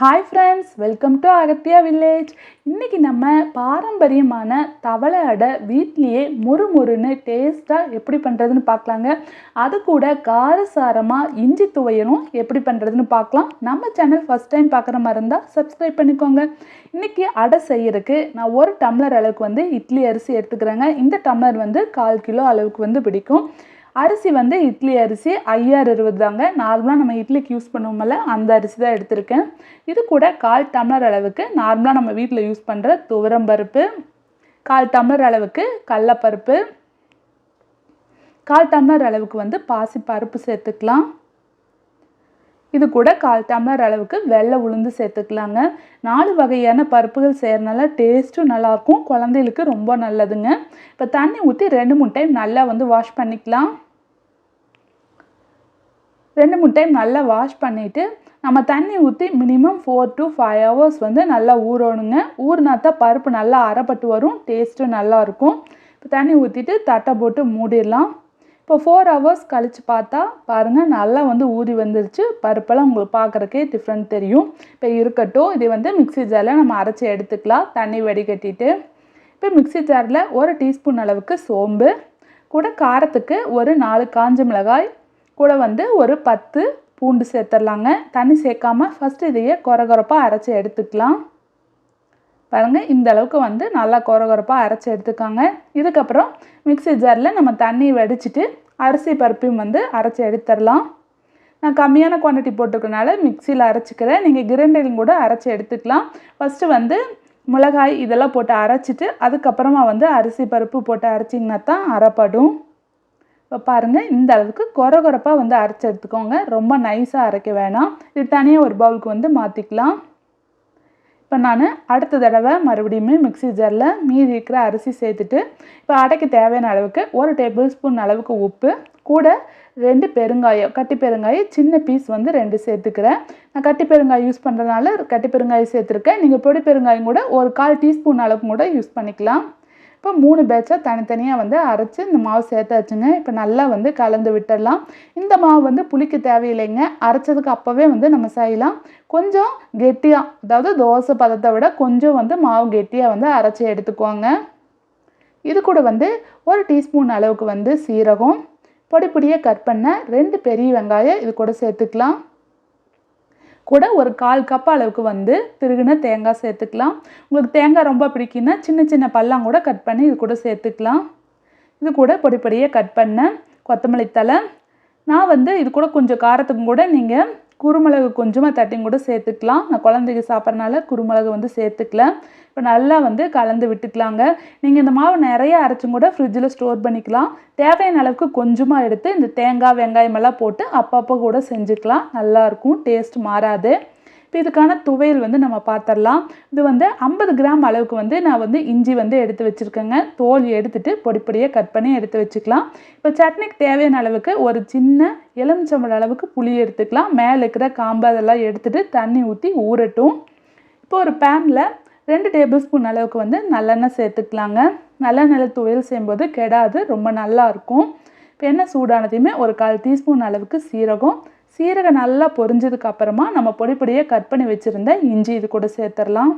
Hi friends welcome to Agathiya village இன்றைக்கி நம்ம பாரம்பரியமான தவளை அடை வீட்லேயே முறுமுறுன்னு டேஸ்ட்டாக எப்படி பண்ணுறதுன்னு பார்க்கலாங்க. அது கூட காரசாரமாக இஞ்சி துவையலும் எப்படி பண்ணுறதுன்னு பார்க்கலாம். நம்ம சேனல் ஃபஸ்ட் டைம் பார்க்குற மாதிரி இருந்தால் சப்ஸ்கிரைப் பண்ணிக்கோங்க. இன்றைக்கி அடை செய்யறதுக்கு நான் ஒரு டம்ளர் அளவுக்கு வந்து இட்லி அரிசி எடுத்துக்கிறேங்க. இந்த டம்ளர் வந்து கால் கிலோ அளவுக்கு வந்து பிடிக்கும். அரிசி வந்து இட்லி அரிசி ஐஆர் இருபது தாங்க. நார்மலாக நம்ம இட்லிக்கு யூஸ் பண்ணுவோம்ல அந்த அரிசி தான் எடுத்திருக்கேன். இது கூட கால் டம்ளர் அளவுக்கு நார்மலாக நம்ம வீட்டில் யூஸ் பண்ணுற துவரம்பருப்பு கால் டம்ளர் அளவுக்கு கடலப்பருப்பு கால் டம்ளர் அளவுக்கு வந்து பாசி பருப்பு சேர்த்துக்கலாம். இது கூட கால் டம்ளர் அளவுக்கு வெள்ளை உளுந்து சேர்த்துக்கலாங்க. நாலு வகையான பருப்புகள் செய்கிறனால டேஸ்ட்டும் நல்லாயிருக்கும். குழந்தைகளுக்கு ரொம்ப நல்லதுங்க. இப்போ தண்ணி ஊற்றி ரெண்டு மூணு டைம் நல்லா வந்து வாஷ் பண்ணிக்கலாம். ரெண்டு மூணு டைம் நல்லா வாஷ் பண்ணிவிட்டு நம்ம தண்ணி ஊற்றி minimum four to five hours வந்து நல்லா ஊறணுங்க. ஊறினா தான் பருப்பு நல்லா அரைப்பட்டு வரும். டேஸ்ட்டும் நல்லாயிருக்கும். இப்போ தண்ணி ஊற்றிட்டு தட்டை போட்டு மூடிடலாம். இப்போ ஃபோர் ஹவர்ஸ் கழித்து பார்த்தா பாருங்கள் நல்லா வந்து ஊறி வந்துருச்சு. பருப்பெல்லாம் உங்களுக்கு பார்க்குறக்கே டிஃப்ரெண்ட் தெரியும். இப்போ இருக்கட்டும் இதை வந்து மிக்ஸி ஜாரில் நம்ம அரைச்சி எடுத்துக்கலாம். தண்ணி வடிகட்டிட்டு இப்போ மிக்ஸி ஜாரில் ஒரு டீஸ்பூன் அளவுக்கு சோம்பு கூட காரத்துக்கு ஒரு நாலு காஞ்ச மிளகாய் கூட வந்து ஒரு பத்து பூண்டு சேர்த்துடலாங்க. தண்ணி சேர்க்காம ஃபஸ்ட்டு இதையே கொரகொரப்பாக அரைச்சி எடுத்துக்கலாம். பாருங்கள் இந்த அளவுக்கு வந்து நல்லா கொரகொரப்பாக அரைச்சி எடுத்துக்காங்க. இதுக்கப்புறம் மிக்ஸி ஜாரில் நம்ம தண்ணி வடிச்சிட்டு அரிசி பருப்பையும் வந்து அரைச்சி எடுத்துடலாம். நான் கம்மியான குவான்டிட்டி போட்டிருக்கனால மிக்சியில் அரைச்சிக்கிறேன் நீங்கள் கிரைண்டரிலும் கூட அரைச்சி எடுத்துக்கலாம். ஃபஸ்ட்டு வந்து மிளகாய் இதெல்லாம் போட்டு அரைச்சிட்டு அதுக்கப்புறமா வந்து அரிசி பருப்பு போட்டு அரைச்சிங்கன்னா தான் அரைப்படும். இப்போ பாருங்கள் இந்த அளவுக்கு கொரகொரப்பாக வந்து அரைச்சி எடுத்துக்கோங்க. ரொம்ப நைஸாக அரைக்க வேணாம். இது தனியாக ஒரு பவுலுக்கு வந்து மாற்றிக்கலாம் இப்போ நான் அடுத்த தடவை மறுபடியுமே மிக்ஸி ஜாரில் மீதி இருக்கிற அரிசி சேர்த்துட்டு இப்போ அடைக்கு தேவையான அளவுக்கு ஒரு டேபிள் ஸ்பூன் அளவுக்கு உப்பு கூட ரெண்டு பெருங்காயம் கட்டி பெருங்காயம் சின்ன பீஸ் வந்து ரெண்டு சேர்த்துக்கிறேன். நான் கட்டி பெருங்காயம் யூஸ் பண்ணுறதுனால கட்டி பெருங்காயம் சேர்த்துருக்கேன். நீங்கள் பொடி பெருங்காயம் கூட ஒரு கால் டீஸ்பூன் அளவுக்கு கூட யூஸ் பண்ணிக்கலாம். இப்போ மூணு பேட்சாக தனித்தனியாக வந்து அரைச்சி இந்த மாவு சேர்த்தாச்சுங்க. இப்போ நல்லா வந்து கலந்து விட்டுடலாம். இந்த மாவு வந்து புளிக்க தேவையில்லைங்க. அரைச்சதுக்கு அப்போவே வந்து நம்ம செய்யலாம். கொஞ்சம் கெட்டியாக அதாவது தோசை பதத்தை விட கொஞ்சம் வந்து மாவு கெட்டியாக வந்து அரைச்சி எடுத்துக்கோங்க. இது கூட வந்து ஒரு டீஸ்பூன் அளவுக்கு வந்து சீரகம் பொடி பொடியாக கட் பண்ண ரெண்டு பெரிய வெங்காயம் இது கூட சேர்த்துக்கலாம். கூட ஒரு கால் கப் அளவுக்கு வந்து திருகின தேங்காய் சேர்த்துக்கலாம். உங்களுக்கு தேங்காய் ரொம்ப பிடிக்குன்னா சின்ன சின்ன பல்லாம் கூட கட் பண்ணி இது கூட சேர்த்துக்கலாம். இது கூட பொடி பொடியாக கட் பண்ண கொத்தமல்லி தலை நான் வந்து இது கூட கொஞ்சம் காரத்துக்கும் கூட நீங்கள் குருமிளகு கொஞ்சமாக தட்டியும் கூட சேர்த்துக்கலாம். நான் குழந்தைக்கு சாப்பிட்றனால குருமிளகு வந்து சேர்த்துக்கல. இப்போ நல்லா வந்து கலந்து விட்டுக்கலாங்க. நீங்கள் இந்த மாவு நிறைய அரைச்சும் கூட ஃப்ரிட்ஜில் ஸ்டோர் பண்ணிக்கலாம். தேவையான அளவுக்கு கொஞ்சமாக எடுத்து இந்த தேங்காய் வெங்காயம் எல்லாம் போட்டு அப்பப்போ கூட செஞ்சுக்கலாம். நல்லாயிருக்கும் டேஸ்ட் மாறாது. இப்போ இதுக்கான துவையல் வந்து நம்ம பார்த்துடலாம். இது வந்து ஐம்பது கிராம் அளவுக்கு வந்து நான் வந்து இஞ்சி வந்து எடுத்து வச்சுருக்கேங்க. தோல் எடுத்துட்டு பொடி பொடியாக கட் பண்ணி எடுத்து வச்சுக்கலாம். இப்போ சட்னிக்கு தேவையான அளவுக்கு ஒரு சின்ன எலுமிச்சம்பழ அளவுக்கு புளி எடுத்துக்கலாம். மேலே இருக்கிற காம்பு அதெல்லாம் எடுத்துகிட்டு தண்ணி ஊற்றி ஊறட்டும். இப்போ ஒரு பேனில் ரெண்டு டேபிள் ஸ்பூன் அளவுக்கு வந்து நல்லெண்ணெய் சேர்த்துக்கலாங்க. நல்லெண்ணெய் துவையல் செய்யும்போது கெடாது ரொம்ப நல்லாயிருக்கும் இப்போ எண்ணெய் சூடானதையுமே ஒரு கால் டீஸ்பூன் அளவுக்கு சீரகம் சீரகம் நல்லா பொரிஞ்சதுக்கு அப்புறமா நம்ம பொடி பொடியாக கட் பண்ணி வச்சுருந்த இஞ்சி இது கூட சேர்த்துடலாம்.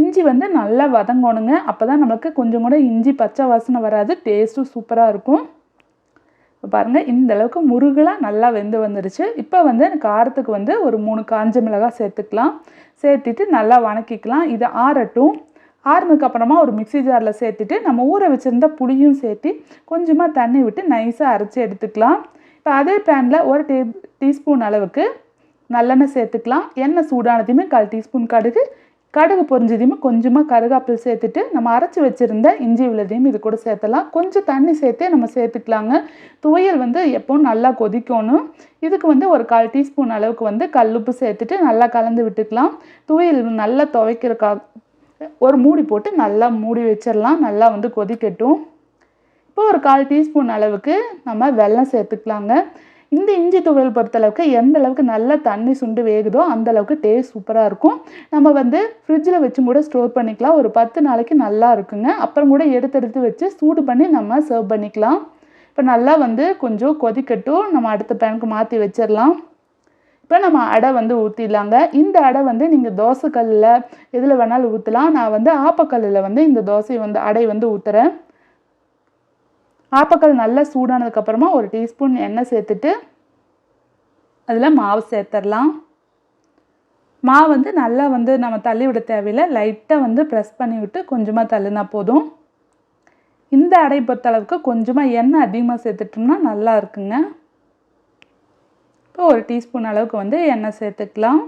இஞ்சி வந்து நல்லா வதங்கணுங்க. அப்போ தான் நமக்கு கொஞ்சம் கூட இஞ்சி பச்சை வாசனை வராது. டேஸ்ட்டும் சூப்பராக இருக்கும். இப்போ பாருங்கள் இந்த அளவுக்கு முருகலாக நல்லா வெந்து வந்துடுச்சு இப்போ வந்து காரத்துக்கு வந்து ஒரு மூணு காஞ்ச மிளகாய் சேர்த்துக்கலாம். சேர்த்துட்டு நல்லா வணக்கிக்கலாம். இது ஆறட்டும். ஆறுனதுக்கு அப்புறமா ஒரு மிக்சி ஜாரில் சேர்த்துட்டு நம்ம ஊற வச்சுருந்த புளியும் சேர்த்து கொஞ்சமாக தண்ணி விட்டு நைஸாக அரைச்சி எடுத்துக்கலாம். இப்போ அதே பேனில் ஒரு டீ டீஸ்பூன் அளவுக்கு நல்லெண்ணெய் சேர்த்துக்கலாம். எண்ணெய் சூடானதையுமே கால் டீஸ்பூன் கடுகு. கடுகு பொரிஞ்சதையுமே கொஞ்சமாக கருகாப்பில் சேர்த்துட்டு நம்ம அரைச்சி வச்சுருந்த இஞ்சி விழுதையும் இது கூட சேர்த்தலாம். கொஞ்சம் தண்ணி சேர்த்தே நம்ம சேர்த்துக்கலாங்க. துவையல் வந்து எப்போவும் நல்லா கொதிக்கணும். இதுக்கு வந்து ஒரு கால் டீஸ்பூன் அளவுக்கு வந்து கல்லுப்பு சேர்த்துட்டு நல்லா கலந்து விட்டுக்கலாம். துவையல் நல்லா துவைக்கிறக்காக ஒரு மூடி போட்டு நல்லா மூடி வச்சிடலாம் நல்லா வந்து கொதிக்கட்டும். இப்போ ஒரு கால் டீஸ்பூன் அளவுக்கு நம்ம வெல்லம் சேர்த்துக்கலாங்க. இந்த இஞ்சி துவையல் பொறுத்தளவுக்கு எந்த அளவுக்கு நல்லா தண்ணி சுண்டு வேகுதோ அந்த அளவுக்கு டேஸ்ட் சூப்பராக இருக்கும். நம்ம வந்து ஃப்ரிட்ஜில் வச்சும் கூட ஸ்டோர் பண்ணிக்கலாம். ஒரு பத்து நாளைக்கு நல்லா இருக்குங்க. அப்புறம் கூட எடுத்து எடுத்து வச்சு சூடு பண்ணி நம்ம சர்வ் பண்ணிக்கலாம். இப்போ நல்லா வந்து கொஞ்சம் கொதிக்கட்டும். நம்ம அடுத்த பேனுக்கு மாற்றி வச்சிடலாம். இப்போ இப்போ நம்ம அடை வந்து ஊற்றிடலாங்க இந்த அடை வந்து நீங்கள் தோசைக்கல்லில் எதில் வேணாலும் ஊற்றலாம் நான் வந்து ஆப்பக்கல்லில் வந்து இந்த தோசை வந்து அடை வந்து ஊற்றுறேன் ஆப்பக்கல் நல்லா சூடானதுக்கப்புறமா ஒரு டீஸ்பூன் எண்ணெய் சேர்த்துட்டு அதில் மாவு சேர்த்துடலாம் மாவு வந்து நல்லா வந்து நம்ம தள்ளி விட தேவையில்லை. லைட்டாக வந்து ப்ரெஸ் பண்ணி விட்டு கொஞ்சமாக தள்ளுனா போதும். இந்த அடை பொறுத்தளவுக்கு கொஞ்சமாக எண்ணெய் அதிகமாக சேர்த்துட்டோம்னா நல்லா இருக்குங்க. இப்போ ஒரு டீஸ்பூன் அளவுக்கு வந்து எண்ணெய் சேர்த்துக்கலாம்.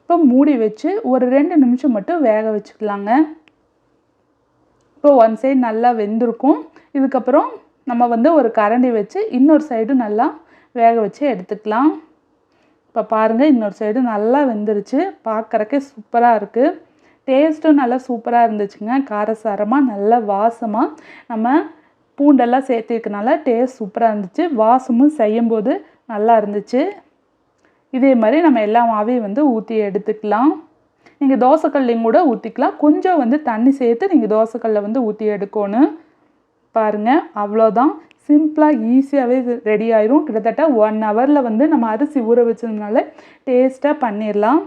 இப்போ மூடி வச்சு ஒரு ரெண்டு நிமிஷம் மட்டும் வேக வச்சுக்கலாங்க. இப்போ ஒன் சைடு நல்லா வெந்திருக்கும். இதுக்கப்புறம் நம்ம வந்து ஒரு கரண்டி வச்சு இன்னொரு சைடு நல்லா வேக வச்சு எடுத்துக்கலாம். இப்போ பாருங்கள் இன்னொரு சைடு நல்லா வெந்துருச்சு. பார்க்குறக்கே சூப்பராக இருக்குது டேஸ்ட்டும் நல்லா சூப்பராக இருந்துச்சுங்க. காரசாரமாக நல்ல வாசமாக நம்ம பூண்டெல்லாம் சேர்த்துருக்கனால டேஸ்ட் சூப்பராக இருந்துச்சு. வாசமும் செய்யும்போது நல்லா இருந்துச்சு. இதே மாதிரி நம்ம எல்லா மாவையும் வந்து ஊற்றி எடுத்துக்கலாம். நீங்கள் தோசைக்கல்லையும் கூட ஊற்றிக்கலாம் கொஞ்சம் வந்து தண்ணி சேர்த்து நீங்கள் தோசைக்கல்ல வந்து ஊற்றி எடுக்கணும். பாருங்கள் அவ்வளோதான் சிம்பிளாக ஈஸியாகவே ரெடி ஆயிரும். கிட்டத்தட்ட ஒன் ஹவரில் வந்து நம்ம அரிசி ஊற வச்சதுனால டேஸ்ட்டாக பண்ணிடலாம்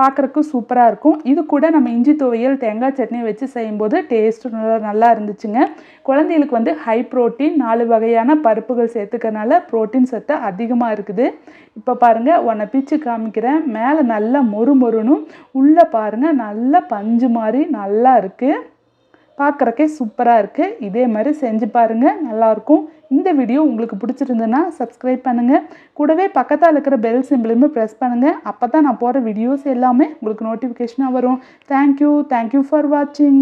பார்க்குறக்கும் சூப்பராக இருக்கும். இது கூட நம்ம இஞ்சி துவையல் தேங்காய் சட்னி வச்சு செய்யும்போது டேஸ்ட்டு நல்லா நல்லா இருந்துச்சுங்க. குழந்தைகளுக்கு வந்து ஹை ப்ரோட்டீன் நாலு வகையான பருப்புகள் சேர்த்துக்கறனால ப்ரோட்டீன் சத்து அதிகமாக இருக்குது. இப்போ பாருங்கள் உன்னை பிச்சு காமிக்கிறேன். மேலே நல்லா மொறு மொறுனும் உள்ளே பாருங்கள் நல்லா பஞ்சு மாதிரி நல்லா இருக்குது பார்க்குறக்கே சூப்பராக இருக்குது இதே மாதிரி செஞ்சு பாருங்கள் நல்லாயிருக்கும். இந்த வீடியோ உங்களுக்கு பிடிச்சிருந்ததுன்னா சப்ஸ்கிரைப் பண்ணுங்கள் கூடவே பக்கத்தில் இருக்கிற பெல் சிம்பிளுமே ப்ரெஸ் பண்ணுங்கள் அப்போ தான் நான் போகிற வீடியோஸ் எல்லாமே உங்களுக்கு நோட்டிஃபிகேஷனாக வரும். தேங்க்யூ தேங்க்யூ ஃபார் வாட்சிங்